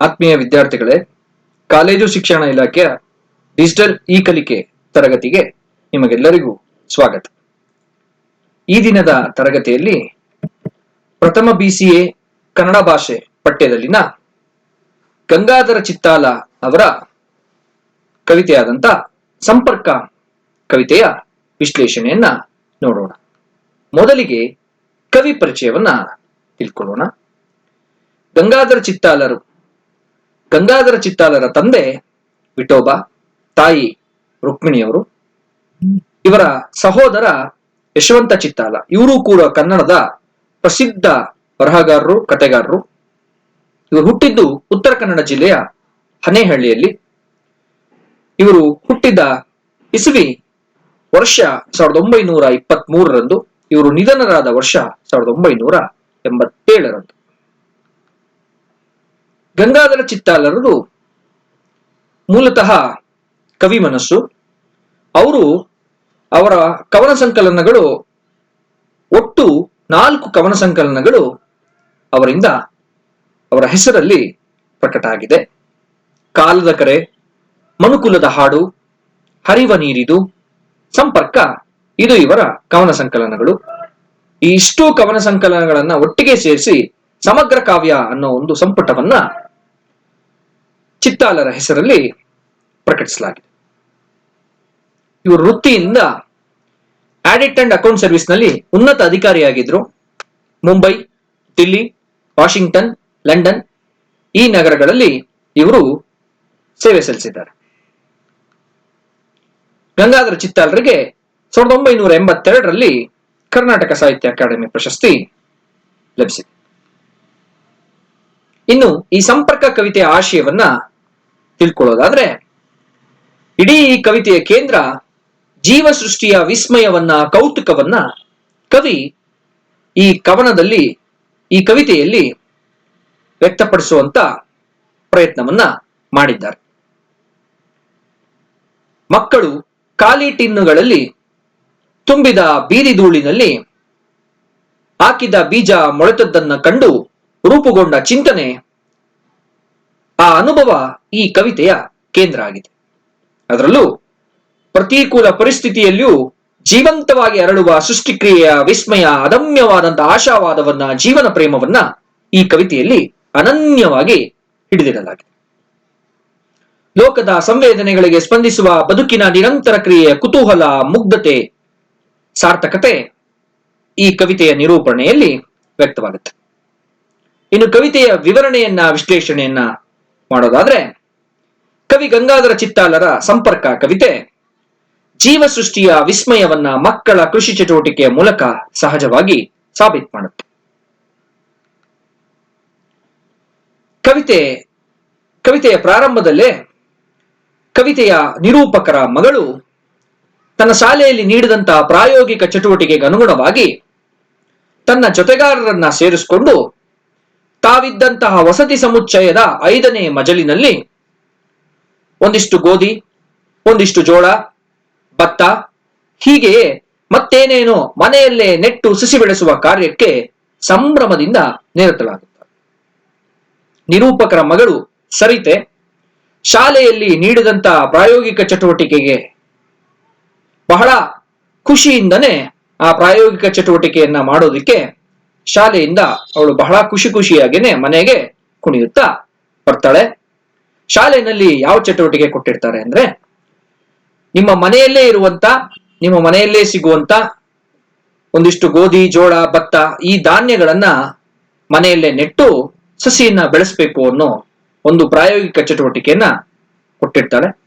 ಆತ್ಮೀಯ ವಿದ್ಯಾರ್ಥಿಗಳೇ, ಕಾಲೇಜು ಶಿಕ್ಷಣ ಇಲಾಖೆಯ ಡಿಜಿಟಲ್ ಇ ಕಲಿಕೆ ತರಗತಿಗೆ ನಿಮಗೆಲ್ಲರಿಗೂ ಸ್ವಾಗತ. ಈ ದಿನದ ತರಗತಿಯಲ್ಲಿ ಪ್ರಥಮ ಬಿಸಿಎ ಕನ್ನಡ ಭಾಷೆ ಪಠ್ಯದಲ್ಲಿನ ಗಂಗಾಧರ ಚಿತ್ತಾಲ ಅವರ ಕವಿತೆಯಾದಂತ ಸಂಪರ್ಕ ಕವಿತೆಯ ವಿಶ್ಲೇಷಣೆಯನ್ನ ನೋಡೋಣ. ಮೊದಲಿಗೆ ಕವಿ ಪರಿಚಯವನ್ನ ತಿಳ್ಕೊಳ್ಳೋಣ. ಗಂಗಾಧರ ಚಿತ್ತಾಲರು ಗಂಗಾಧರ ಚಿತ್ತಾಲರ ತಂದೆ ವಿಠೋಬ, ತಾಯಿ ರುಕ್ಮಿಣಿಯವರು ಇವರ ಸಹೋದರ ಯಶವಂತ ಚಿತ್ತಾಲ. ಇವರು ಕೂಡ ಕನ್ನಡದ ಪ್ರಸಿದ್ಧ ಬರಹಗಾರರು ಕತೆಗಾರರು ಇವರು ಹುಟ್ಟಿದ್ದು ಉತ್ತರ ಕನ್ನಡ ಜಿಲ್ಲೆಯ ಹನೇಹಳ್ಳಿಯಲ್ಲಿ. ಇವರು ಹುಟ್ಟಿದ ಇಸುವಿ ವರ್ಷ ಸಾವಿರದ ಒಂಬೈನೂರ ಇಪ್ಪತ್ತ್ ಮೂರರಂದು ಇವರು ನಿಧನರಾದ ವರ್ಷ ಸಾವಿರದ ಒಂಬೈನೂರ ಎಂಬತ್ತೇಳರಂದು. ಗಂಗಾಧರ ಚಿತ್ತಾಲರರು ಮೂಲತಃ ಕವಿ ಮನಸ್ಸು. ಅವರು ಅವರ ಕವನ ಸಂಕಲನಗಳು ಒಟ್ಟು ನಾಲ್ಕು ಕವನ ಸಂಕಲನಗಳು ಅವರಿಂದ ಅವರ ಹೆಸರಲ್ಲಿ ಪ್ರಕಟ ಆಗಿದೆ ಕಾಲದ ಕರೆ, ಮನುಕುಲದ ಹಾಡು, ಹರಿವ ನೀರಿದು, ಸಂಪರ್ಕ, ಇದು ಇವರ ಕವನ ಸಂಕಲನಗಳು. ಈ ಇಷ್ಟು ಕವನ ಸಂಕಲನಗಳನ್ನ ಒಟ್ಟಿಗೆ ಸೇರಿಸಿ ಸಮಗ್ರ ಕಾವ್ಯ ಅನ್ನೋ ಒಂದು ಸಂಪುಟವನ್ನ ಚಿತ್ತಾಲರ ಹೆಸರಲ್ಲಿ ಪ್ರಕಟಿಸಲಾಗಿದೆ. ಇವರು ವೃತ್ತಿಯಿಂದ ಆಡಿಟ್ ಅಂಡ್ ಅಕೌಂಟ್ ಸರ್ವಿಸ್ನಲ್ಲಿ ಉನ್ನತ ಅಧಿಕಾರಿಯಾಗಿದ್ದರು ಮುಂಬೈ, ದಿಲ್ಲಿ, ವಾಷಿಂಗ್ಟನ್, ಲಂಡನ್ ಈ ನಗರಗಳಲ್ಲಿ ಇವರು ಸೇವೆ ಸಲ್ಲಿಸಿದ್ದಾರೆ. ಗಂಗಾಧರ ಚಿತ್ತಾಲರಿಗೆ ಸಾವಿರದ ಒಂಬೈನೂರ ಎಂಬತ್ತೆರಡರಲ್ಲಿ ಕರ್ನಾಟಕ ಸಾಹಿತ್ಯ ಅಕಾಡೆಮಿ ಪ್ರಶಸ್ತಿ ಲಭಿಸಿದೆ. ಇನ್ನು ಈ ಸಂಪರ್ಕ ಕವಿತೆಯ ಆಶಯವನ್ನ ತಿಳ್ಕೊಳ್ಳೋದಾದ್ರೆ, ಇಡೀ ಈ ಕವಿತೆಯ ಕೇಂದ್ರ ಜೀವ ಸೃಷ್ಟಿಯ ವಿಸ್ಮಯವನ್ನ, ಕೌತುಕವನ್ನ ಕವಿ ಈ ಕವನದಲ್ಲಿ, ಈ ಕವಿತೆಯಲ್ಲಿ ವ್ಯಕ್ತಪಡಿಸುವಂತ ಪ್ರಯತ್ನವನ್ನ ಮಾಡಿದ್ದಾರೆ. ಮಕ್ಕಳು ಖಾಲಿ ಟಿನ್ನುಗಳಲ್ಲಿ ತುಂಬಿದ ಬೀದಿ ಧೂಳಿನಲ್ಲಿ ಹಾಕಿದ ಬೀಜ ಮೊಳೆತದ್ದನ್ನ ಕಂಡು ರೂಪುಗೊಂಡ ಚಿಂತನೆ, ಆ ಅನುಭವ ಈ ಕವಿತೆಯ ಕೇಂದ್ರ ಆಗಿದೆ. ಅದರಲ್ಲೂ ಪ್ರತಿಕೂಲ ಪರಿಸ್ಥಿತಿಯಲ್ಲಿಯೂ ಜೀವಂತವಾಗಿ ಅರಳುವ ಸೃಷ್ಟಿಕ್ರಿಯೆಯ ವಿಸ್ಮಯ ಅದಮ್ಯವಾದಂತಹ ಆಶಾವಾದವನ್ನ, ಜೀವನ ಪ್ರೇಮವನ್ನ ಈ ಕವಿತೆಯಲ್ಲಿ ಅನನ್ಯವಾಗಿ ಹಿಡಿದಿಡಲಾಗಿದೆ. ಲೋಕದ ಸಂವೇದನೆಗಳಿಗೆ ಸ್ಪಂದಿಸುವ ಬದುಕಿನ ನಿರಂತರ ಕ್ರಿಯೆಯ ಕುತೂಹಲ, ಮುಗ್ಧತೆ, ಸಾರ್ಥಕತೆ ಈ ಕವಿತೆಯ ನಿರೂಪಣೆಯಲ್ಲಿ ವ್ಯಕ್ತವಾಗುತ್ತೆ. ಇನ್ನು ಕವಿತೆಯ ವಿವರಣೆಯನ್ನ, ವಿಶ್ಲೇಷಣೆಯನ್ನ ಮಾಡೋದಾದ್ರೆ, ಕವಿ ಗಂಗಾಧರ ಚಿತ್ತಾಲರ ಸಂಪರ್ಕ ಕವಿತೆ. ಜೀವ ಸೃಷ್ಟಿಯ ವಿಸ್ಮಯವನ್ನ ಮಕ್ಕಳ ಕೃಷಿ ಚಟುವಟಿಕೆಯ ಮೂಲಕ ಸಹಜವಾಗಿ ಸಾಬೀತು ಮಾಡುತ್ತೆ. ಕವಿತೆ, ಕವಿತೆಯ ಪ್ರಾರಂಭದಲ್ಲೇ ಕವಿತೆಯ ನಿರೂಪಕರ ಮಗಳು ತನ್ನ ಶಾಲೆಯಲ್ಲಿ ನೀಡಿದಂತಹ ಪ್ರಾಯೋಗಿಕ ಚಟುವಟಿಕೆಗೆ ಅನುಗುಣವಾಗಿ ತನ್ನ ಜೊತೆಗಾರರನ್ನ ಸೇರಿಸಿಕೊಂಡು ತಾವಿದ್ದಂತಹ ವಸತಿ ಸಮುಚ್ಚಯದ ಐದನೇ ಮಜಲಿನಲ್ಲಿ ಒಂದಿಷ್ಟು ಗೋಧಿ, ಒಂದಿಷ್ಟು ಜೋಳ, ಭತ್ತ, ಹೀಗೆಯೇ ಮತ್ತೇನೇನೋ ಮನೆಯಲ್ಲೇ ನೆಟ್ಟು ಸಸಿ ಬೆಳೆಸುವ ಕಾರ್ಯಕ್ಕೆ ಸಂಭ್ರಮದಿಂದ ನಿರತಳಾಗುತ್ತಾರೆ. ನಿರೂಪಕರ ಮಗಳು ಸರಿತೆ, ಶಾಲೆಯಲ್ಲಿ ನೀಡಿದಂತ ಪ್ರಾಯೋಗಿಕ ಚಟುವಟಿಕೆಗೆ ಬಹಳ ಖುಷಿಯಿಂದನೇ ಆ ಪ್ರಾಯೋಗಿಕ ಚಟುವಟಿಕೆಯನ್ನ ಮಾಡೋದಕ್ಕೆ ಶಾಲೆಯಿಂದ ಅವಳು ಬಹಳ ಖುಷಿ ಖುಷಿಯಾಗೇನೆ ಮನೆಗೆ ಕುಣಿಯುತ್ತಾ ಬರ್ತಾಳೆ. ಶಾಲೆಯಲ್ಲಿ ಯಾವ ಚಟುವಟಿಕೆ ಕೊಟ್ಟಿರ್ತಾರೆ ಅಂದ್ರೆ, ನಿಮ್ಮ ಮನೆಯಲ್ಲೇ ಇರುವಂತ, ನಿಮ್ಮ ಮನೆಯಲ್ಲೇ ಸಿಗುವಂತ ಒಂದಿಷ್ಟು ಗೋಧಿ, ಜೋಳ, ಭತ್ತ ಈ ಧಾನ್ಯಗಳನ್ನ ಮನೆಯಲ್ಲೇ ನೆಟ್ಟು ಸಸಿಯನ್ನ ಬೆಳೆಸಬೇಕು ಅನ್ನೋ ಒಂದು ಪ್ರಾಯೋಗಿಕ ಚಟುವಟಿಕೆಯನ್ನ ಕೊಟ್ಟಿರ್ತಾಳೆ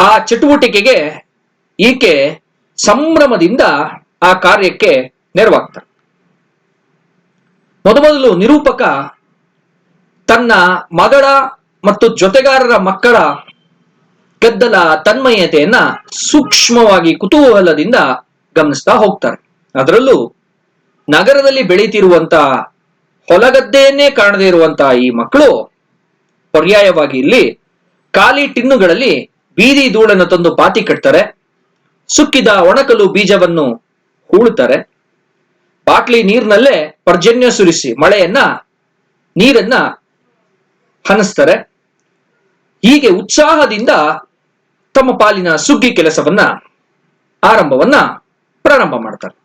ಆ ಚಟುವಟಿಕೆಗೆ ಈಕೆ ಸಂಭ್ರಮದಿಂದ ಆ ಕಾರ್ಯಕ್ಕೆ ನೆರವಾಗ್ತಾಳೆ. ಮೊದಮೊದಲು ನಿರೂಪಕ ತನ್ನ ಮಗಳ ಮತ್ತು ಜೊತೆಗಾರರ ಮಕ್ಕಳ ಗದ್ದಲ ತನ್ಮಯತೆಯನ್ನ ಸೂಕ್ಷ್ಮವಾಗಿ ಕುತೂಹಲದಿಂದ ಗಮನಿಸ್ತಾ ಹೋಗ್ತಾರೆ. ಅದರಲ್ಲೂ ನಗರದಲ್ಲಿ ಬೆಳೀತಿರುವಂತಹ ಹೊಲಗದ್ದೆಯನ್ನೇ ಕಾಣದೇ ಇರುವಂತಹ ಈ ಮಕ್ಕಳು ಪರ್ಯಾಯವಾಗಿ ಇಲ್ಲಿ ಖಾಲಿ ಟಿನ್ನುಗಳಲ್ಲಿ ಬೀದಿ ಧೂಳನ್ನು ತಂದು ಪಾತಿ ಕಟ್ತಾರೆ, ಸುಕ್ಕಿದ ಒಣಕಲು ಬೀಜವನ್ನು ಹೂಳುತ್ತಾರೆ. ಬಾಟ್ಲಿ ನೀರಿನಲ್ಲೇ ಪರ್ಜನ್ಯ ಸುರಿಸಿ ಮಳೆಯನ್ನ, ನೀರನ್ನ ಹನಿಸ್ತಾರೆ. ಹೀಗೆ ಉತ್ಸಾಹದಿಂದ ತಮ್ಮ ಪಾಲಿನ ಸುಗ್ಗಿ ಕೆಲಸವನ್ನ, ಆರಂಭವನ್ನ ಪ್ರಾರಂಭ ಮಾಡ್ತಾರೆ.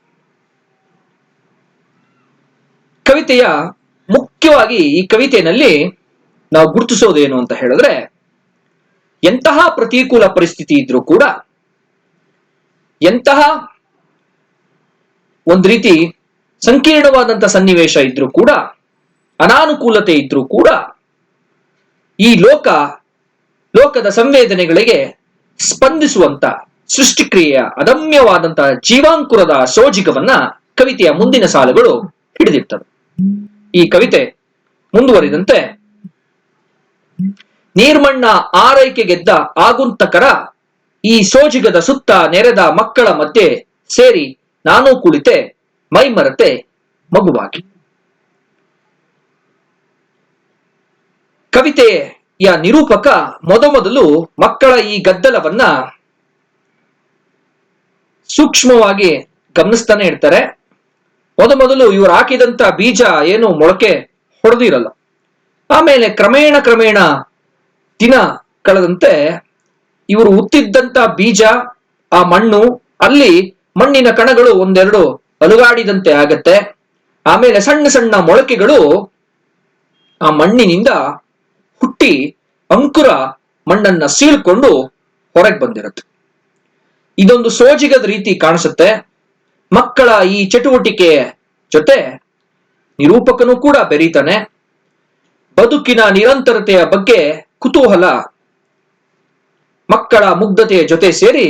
ಕವಿತೆಯ ಮುಖ್ಯವಾಗಿ ಈ ಕವಿತೆಯಲ್ಲಿ ನಾವು ಗುರುತಿಸೋದೇನು ಅಂತ ಹೇಳಿದ್ರೆ, ಎಂತಹ ಪ್ರತಿಕೂಲ ಪರಿಸ್ಥಿತಿ ಇದ್ರೂ ಕೂಡ, ಎಂತಹ ಒಂದ್ ರೀತಿ ಸಂಕೀರ್ಣವಾದಂತ ಸನ್ನಿವೇಶ ಇದ್ರೂ ಕೂಡ, ಅನಾನುಕೂಲತೆ ಇದ್ರೂ ಕೂಡ, ಈ ಲೋಕ, ಲೋಕದ ಸಂವೇದನೆಗಳಿಗೆ ಸ್ಪಂದಿಸುವಂತ ಸೃಷ್ಟಿಕ್ರಿಯೆಯ ಅದಮ್ಯವಾದಂತಹ ಜೀವಾಂಕುರದ ಸೋಜಿಗವನ್ನ ಕವಿತೆಯ ಮುಂದಿನ ಸಾಲುಗಳು ಹಿಡಿದಿರ್ತವೆ. ಈ ಕವಿತೆ ಮುಂದುವರಿದಂತೆ, ನೀರ್ಮಣ್ಣ ಆರೈಕೆ ಗೆದ್ದ ಆಗುಂತಕರ ಈ ಸೋಜಿಗದ ಸುತ್ತ ನೆರೆದ ಮಕ್ಕಳ ಮಧ್ಯೆ ಸೇರಿ ನಾನು ಕುಳಿತೆ ಮೈಮರತೆ ಮಗುವಾಗಿ. ಕವಿತೆಯ ನಿರೂಪಕ ಮೊದಮೊದಲು ಮಕ್ಕಳ ಈ ಗದ್ದಲವನ್ನ ಸೂಕ್ಷ್ಮವಾಗಿ ಗಮನಿಸ್ತಾನೆ ಇರ್ತಾರೆ. ಮೊದಮೊದಲು ಇವರು ಹಾಕಿದಂತ ಬೀಜ ಏನು ಮೊಳಕೆ ಹೊಡೆದಿರಲ್ಲ. ಆಮೇಲೆ ಕ್ರಮೇಣ ಕ್ರಮೇಣ ದಿನ ಕಳೆದಂತೆ ಇವರು ಉತ್ತಿದ್ದಂತ ಬೀಜ, ಆ ಮಣ್ಣು, ಅಲ್ಲಿ ಮಣ್ಣಿನ ಕಣಗಳು ಒಂದೆರಡು ಅಲುಗಾಡಿದಂತೆ ಆಗತ್ತೆ. ಆಮೇಲೆ ಸಣ್ಣ ಸಣ್ಣ ಮೊಳಕೆಗಳು ಆ ಮಣ್ಣಿನಿಂದ ಹುಟ್ಟಿ ಅಂಕುರ ಮಣ್ಣನ್ನ ಸೀಳ್ಕೊಂಡು ಹೊರಗೆ ಬಂದಿರುತ್ತೆ. ಇದೊಂದು ಸೋಜಿಗದ ರೀತಿ ಕಾಣಿಸುತ್ತೆ. ಮಕ್ಕಳ ಈ ಚಟುವಟಿಕೆ ಜೊತೆ ನಿರೂಪಕನು ಕೂಡ ಬೆರೀತಾನೆ. ಬದುಕಿನ ನಿರಂತರತೆಯ ಬಗ್ಗೆ ಕುತೂಹಲ ಮಕ್ಕಳ ಮುಗ್ಧತೆಯ ಜೊತೆ ಸೇರಿ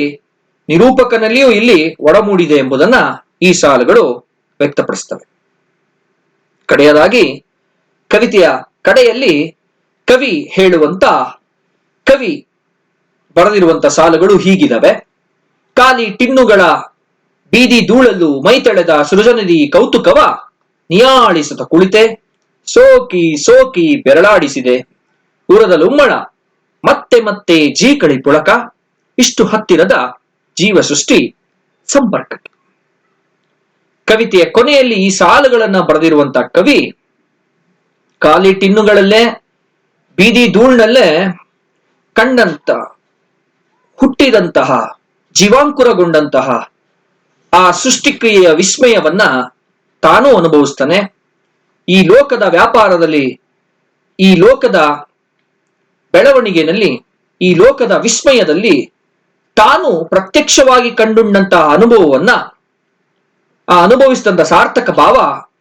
ನಿರೂಪಕನಲ್ಲಿಯೂ ಇಲ್ಲಿ ಒಡಮೂಡಿದೆ ಎಂಬುದನ್ನ ಈ ಸಾಲುಗಳು ವ್ಯಕ್ತಪಡಿಸ್ತವೆ ಕಡೆಯದಾಗಿ ಕವಿತೆಯ ಕಡೆಯಲ್ಲಿ ಕವಿ ಹೇಳುವಂತ, ಕವಿ ಬರೆದಿರುವಂತ ಸಾಲುಗಳು ಹೀಗಿದವೆ. ಖಾಲಿ ಟಿನ್ನುಗಳ ಬೀದಿ ಧೂಳಲು ಮೈತಳೆದ ಸೃಜನದಿ ಕೌತುಕವ ನಿಯಾಳಿಸದ ಕುಳಿತೆ, ಸೋಕಿ ಸೋಕಿ ಬೆರಳಾಡಿಸಿದೆ. ಉರದ ಲುಮ್ಮಳ ಮತ್ತೆ ಮತ್ತೆ ಜೀಕಳಿ ಪುಳಕ, ಇಷ್ಟು ಹತ್ತಿರದ ಜೀವ ಸೃಷ್ಟಿ ಸಂಪರ್ಕಕ್ಕೆ. ಕವಿತೆಯ ಕೊನೆಯಲ್ಲಿ ಈ ಸಾಲುಗಳನ್ನ ಬರೆದಿರುವಂತ ಕವಿ ಖಾಲಿ ಟಿನ್ನುಗಳಲ್ಲೇ, ಬೀದಿ ಧೂಳ್ನಲ್ಲೇ ಕಂಡಂತ ಹುಟ್ಟಿದಂತಹ, ಜೀವಾಂಕುರಗೊಂಡಂತಹ ಆ ಸೃಷ್ಟಿಕ್ರಿಯೆಯ ವಿಸ್ಮಯವನ್ನ ತಾನೂ ಅನುಭವಿಸ್ತಾನೆ. ಈ ಲೋಕದ ವ್ಯಾಪಾರದಲ್ಲಿ, ಈ ಲೋಕದ ಬೆಳವಣಿಗೆನಲ್ಲಿ, ಈ ಲೋಕದ ವಿಸ್ಮಯದಲ್ಲಿ ತಾನು ಪ್ರತ್ಯಕ್ಷವಾಗಿ ಕಂಡುಂಡಂತಹ ಅನುಭವವನ್ನ ಆ ಅನುಭವಿಸಿದಂತ ಸಾರ್ಥಕ ಭಾವ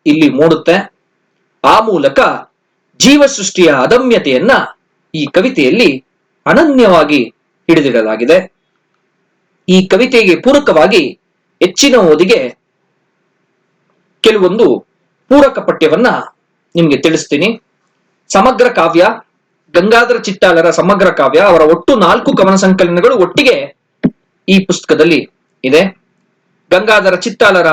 ಇಲ್ಲಿ ಮೂಡುತ್ತೆ. ಆ ಮೂಲಕ ಜೀವ ಸೃಷ್ಟಿಯ ಅದಮ್ಯತೆಯನ್ನ ಈ ಕವಿತೆಯಲ್ಲಿ ಅನನ್ಯವಾಗಿ ಹಿಡಿದಿಡಲಾಗಿದೆ. ಈ ಕವಿತೆಗೆ ಪೂರಕವಾಗಿ ಹೆಚ್ಚಿನ ಓದಿಗೆ ಕೆಲವೊಂದು ಪೂರಕ ಪಠ್ಯವನ್ನ ನಿಮ್ಗೆ ತಿಳಿಸ್ತೀನಿ. ಸಮಗ್ರ ಕಾವ್ಯ, ಗಂಗಾಧರ ಚಿತ್ತಾಲರ ಸಮಗ್ರ ಕಾವ್ಯ, ಅವರ ಒಟ್ಟು ನಾಲ್ಕು ಕವನ ಸಂಕಲನಗಳು ಒಟ್ಟಿಗೆ ಈ ಪುಸ್ತಕದಲ್ಲಿ ಇದೆ. ಗಂಗಾಧರ ಚಿತ್ತಾಲರ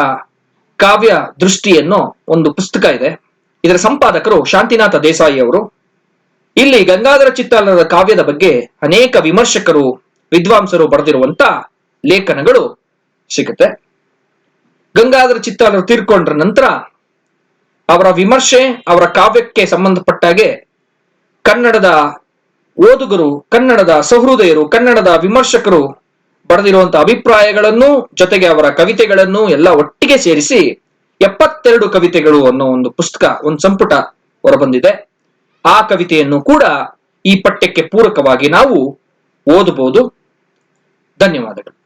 ಕಾವ್ಯ ದೃಷ್ಟಿ ಅನ್ನೋ ಒಂದು ಪುಸ್ತಕ ಇದೆ. ಇದರ ಸಂಪಾದಕರು ಶಾಂತಿನಾಥ ದೇಸಾಯಿ ಅವರು. ಇಲ್ಲಿ ಗಂಗಾಧರ ಚಿತ್ತಾಲರ ಕಾವ್ಯದ ಬಗ್ಗೆ ಅನೇಕ ವಿಮರ್ಶಕರು, ವಿದ್ವಾಂಸರು ಬರೆದಿರುವಂತ ಲೇಖನಗಳು ಸಿಗುತ್ತೆ. ಗಂಗಾಧರ ಚಿತ್ತಾಲರು ತೀರ್ಕೊಂಡ್ರ ನಂತರ ಅವರ ವಿಮರ್ಶೆ, ಅವರ ಕಾವ್ಯಕ್ಕೆ ಸಂಬಂಧಪಟ್ಟಾಗೆ ಕನ್ನಡದ ಓದುಗರು, ಕನ್ನಡದ ಸಹೃದಯರು, ಕನ್ನಡದ ವಿಮರ್ಶಕರು ಬರೆದಿರುವಂತಹ ಅಭಿಪ್ರಾಯಗಳನ್ನು ಜೊತೆಗೆ ಅವರ ಕವಿತೆಗಳನ್ನು ಎಲ್ಲ ಒಟ್ಟಿಗೆ ಸೇರಿಸಿ ಎಪ್ಪತ್ತೆರಡು ಕವಿತೆಗಳು ಅನ್ನೋ ಒಂದು ಪುಸ್ತಕ, ಒಂದು ಸಂಪುಟ ಹೊರಬಂದಿದೆ. ಆ ಕವಿತೆಯನ್ನು ಕೂಡ ಈ ಪಠ್ಯಕ್ಕೆ ಪೂರಕವಾಗಿ ನಾವು ಓದಬಹುದು. ಧನ್ಯವಾದಗಳು.